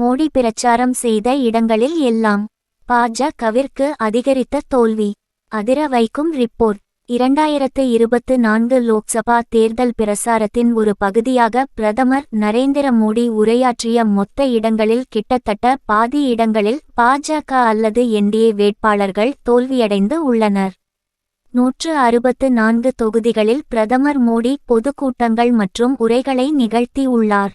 மோடி பிரச்சாரம் செய்த இடங்களில் எல்லாம் பாஜகவிற்கு அதிகரித்த தோல்வி. அதிர வைக்கும் ரிப்போர்ட். இரண்டாயிரத்து இருபத்து நான்கு லோக்சபா தேர்தல் பிரசாரத்தின் ஒரு பகுதியாக பிரதமர் நரேந்திர மோடி உரையாற்றிய மொத்த இடங்களில் கிட்டத்தட்ட பாதி இடங்களில் பாஜக அல்லது என்டிஏ வேட்பாளர்கள் தோல்வியடைந்து உள்ளனர். நூற்று அறுபத்து நான்கு தொகுதிகளில் பிரதமர் மோடி பொதுக்கூட்டங்கள் மற்றும் உரைகளை நிகழ்த்தி உள்ளார்.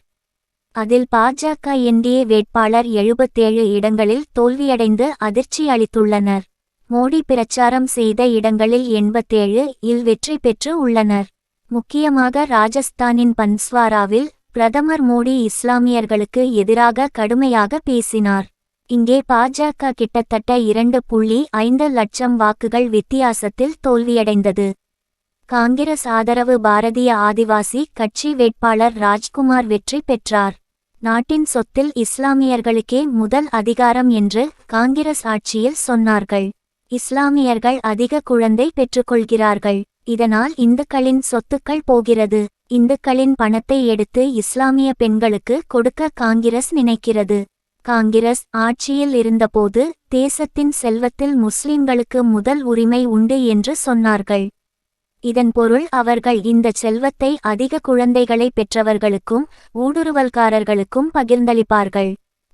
அதில் பாஜக என்டிஏ வேட்பாளர் எழுபத்தேழு இடங்களில் தோல்வியடைந்து அதிர்ச்சி அளித்துள்ளனர். மோடி பிரச்சாரம் செய்த இடங்களில் எண்பத்தேழு இல் வெற்றி பெற்று உள்ளனர். முக்கியமாக ராஜஸ்தானின் பன்ஸ்வாராவில் பிரதமர் மோடி இஸ்லாமியர்களுக்கு எதிராக கடுமையாக பேசினார். இங்கே பாஜக கிட்டத்தட்ட இரண்டு புள்ளி ஐந்து லட்சம் வாக்குகள் வித்தியாசத்தில் தோல்வியடைந்தது. காங்கிரஸ் ஆதரவு பாரதிய ஆதிவாசி கட்சி வேட்பாளர் ராஜ்குமார் வெற்றி பெற்றார். நாட்டின் சொத்தில் இஸ்லாமியர்களுக்கே முதல் அதிகாரம் என்று காங்கிரஸ் ஆட்சியில் சொன்னார்கள். இஸ்லாமியர்கள் அதிக குழந்தை பெற்றுக்கொள்கிறார்கள். இதனால் இந்துக்களின் சொத்துக்கள் போகிறது. இந்துக்களின் பணத்தை எடுத்து இஸ்லாமிய பெண்களுக்கு கொடுக்க காங்கிரஸ் நினைக்கிறது. காங்கிரஸ் ஆட்சியில் இருந்தபோது தேசத்தின் செல்வத்தில் முஸ்லிம்களுக்கு முதல் உரிமை உண்டு என்று சொன்னார்கள். இதன் பொருள் அவர்கள் இந்த செல்வத்தை அதிக குழந்தைகளை பெற்றவர்களுக்கும் ஊடுருவல்காரர்களுக்கும் பகிர்ந்தளிப்பார்கள்.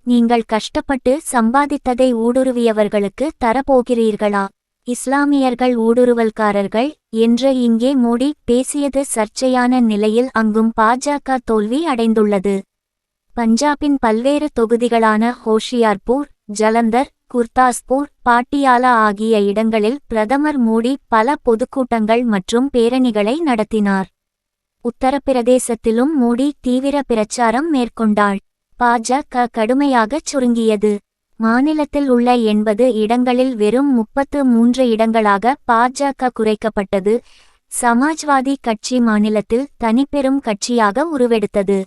நீங்கள் கஷ்டப்பட்டு சம்பாதித்ததை ஊடுருவியவர்களுக்கு தரப்போகிறீர்களா? இஸ்லாமியர்கள் ஊடுருவல்காரர்கள் என்று இங்கே மோடி பேசியது சர்ச்சையான நிலையில் அங்கும் பாஜக தோல்வி அடைந்துள்ளது. பஞ்சாபின் பல்வேறு தொகுதிகளான ஹோஷியார்பூர் ஜலந்தர் குர்தாஸ்பூர் பாட்டியாலா ஆகிய இடங்களில் பிரதமர் மோடி பல பொதுக்கூட்டங்கள் மற்றும் பேரணிகளை நடத்தினார். உத்தரப்பிரதேசத்திலும் மோடி தீவிர பிரச்சாரம் மேற்கொண்டாள். பாஜக கடுமையாகச் சுருங்கியது. மாநிலத்தில் உள்ள எண்பது இடங்களில் வெறும் முப்பத்து மூன்று இடங்களாக பாஜக குறைக்கப்பட்டது. சமாஜ்வாதி கட்சி மாநிலத்தில் தனிப்பெரும் கட்சியாக உருவெடுத்தது.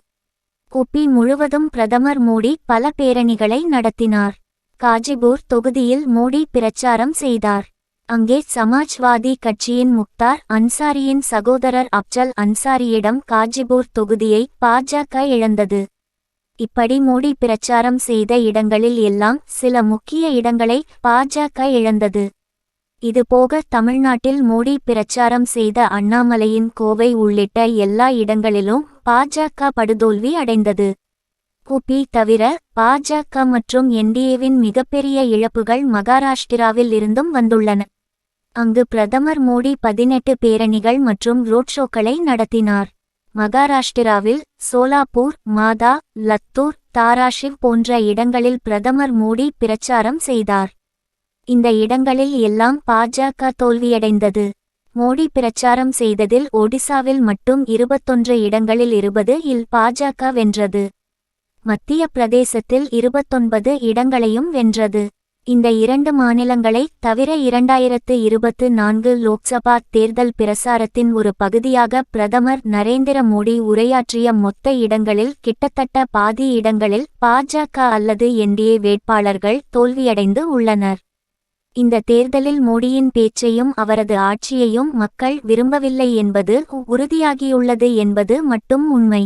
உபி முழுவதும் பிரதமர் மோடி பல பேரணிகளை நடத்தினார். காஜிபூர் தொகுதியில் மோடி பிரச்சாரம் செய்தார். அங்கே சமாஜ்வாதி கட்சியின் முக்தார் அன்சாரியின் சகோதரர் அப்ஜல் அன்சாரியிடம் காஜிபூர் தொகுதியை பாஜக இழந்தது. இப்படி மோடி பிரச்சாரம் செய்த இடங்களில் எல்லாம் சில முக்கிய இடங்களை பாஜக இழந்தது. இதுபோக தமிழ்நாட்டில் மோடி பிரச்சாரம் செய்த அண்ணாமலையின் கோவை உள்ளிட்ட எல்லா இடங்களிலும் பாஜக படுதோல்வி அடைந்தது. உபி தவிர பாஜக மற்றும் என்டிஏவின் மிகப்பெரிய இழப்புகள் மகாராஷ்டிராவில் இருந்தும் வந்துள்ளன. அங்கு பிரதமர் மோடி பதினெட்டு பேரணிகள் மற்றும் ரோட் ஷோக்களை நடத்தினார். மகாராஷ்டிராவில் சோலாப்பூர் மாதா லத்தூர் தாராஷிவ் போன்ற இடங்களில் பிரதமர் மோடி பிரச்சாரம் செய்தார். இந்த இடங்களில் எல்லாம் பாஜக தோல்வியடைந்தது. மோடி பிரச்சாரம் செய்ததில் ஒடிசாவில் மட்டும் இருபத்தொன்று இடங்களில் இருபது இல் பாஜக வென்றது. மத்திய பிரதேசத்தில் இருபத்தொன்பது இடங்களையும் வென்றது. இந்த இரண்டு மாநிலங்களை தவிர இரண்டாயிரத்து இருபத்து நான்கு லோக்சபா தேர்தல் பிரசாரத்தின் ஒரு பகுதியாக பிரதமர் நரேந்திர மோடி உரையாற்றிய மொத்த இடங்களில் கிட்டத்தட்ட பாதி இடங்களில் பாஜக அல்லது என்டிஏ வேட்பாளர்கள் தோல்வியடைந்து உள்ளனர். இந்த தேர்தலில் மோடியின் பேச்சையும் அவரது ஆட்சியையும் மக்கள் விரும்பவில்லை என்பது உறுதியாகியுள்ளது என்பது மட்டும் உண்மை.